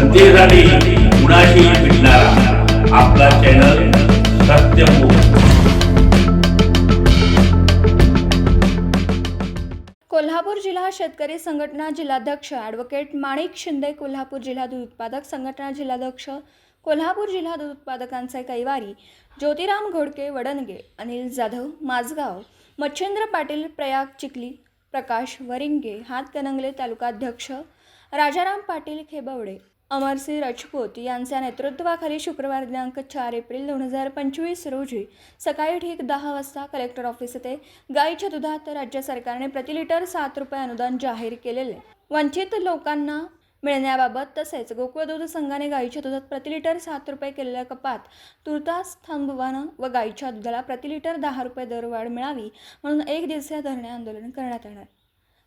जनतेसाठी कुणाशी भेटणारा. आपला चॅनल कोल्हापूर जिल्हा शेतकरी संघटना जिल्हाध्यक्ष ॲडव्होकेट माणिक शिंदे कोल्हापूर जिल्हा दूध उत्पादक संघटना जिल्हाध्यक्ष कोल्हापूर जिल्हा दूध उत्पादकांचे कैवारी ज्योतिराम घोडके वडनगे अनिल जाधव माझगाव मच्छिंद्र पाटील प्रयाग चिखली प्रकाश वरिंगे हातकणंगले तालुकाध्यक्ष राजाराम पाटील खेबवडे अमरसिंह राजपूत यांच्या नेतृत्वाखाली शुक्रवार दिनांक चार एप्रिल दोन हजार पंचवीस रोजी सकाळी ठीक दहा वाजता कलेक्टर ऑफिस येथे गाईच्या दुधात राज्य सरकारने प्रति लिटर सात रुपये अनुदान जाहीर केलेले. वंचित लोकांना मिळण्याबाबत तसेच गोकुळ दूध संघाने गाईच्या दुधात प्रति लिटर सात रुपये केलेल्या कपात तुर्तास थांबवानं व गाईच्या दुधाला प्रति लिटर दहा रुपये दरवाढ मिळावी म्हणून एक दिवसीय धरणे आंदोलन करण्यात येणार.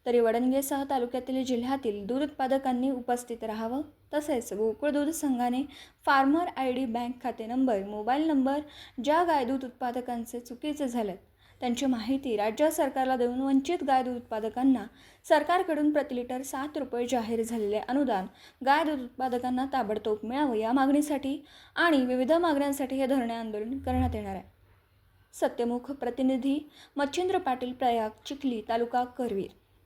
तरी वडणगेसह तालुक्यातील जिल्ह्यातील दूध उत्पादकांनी उपस्थित राहावं. तसेच गोकुळ दूध संघाने फार्मर आय डी बँक खाते नंबर मोबाईल नंबर ज्या गाय दूध उत्पादकांचे चुकीचे झालेत त्यांची माहिती राज्य सरकारला देऊन वंचित गाय दूध उत्पादकांना सरकारकडून प्रतिलिटर सात रुपये जाहीर झालेले अनुदान गाय दूध उत्पादकांना ताबडतोब मिळावं या मागणीसाठी आणि विविध मागण्यांसाठी हे धरणे आंदोलन करण्यात येणार आहे. सत्यमुख प्रतिनिधी मच्छिंद्र पाटील प्रयाग चिखली तालुका करवीर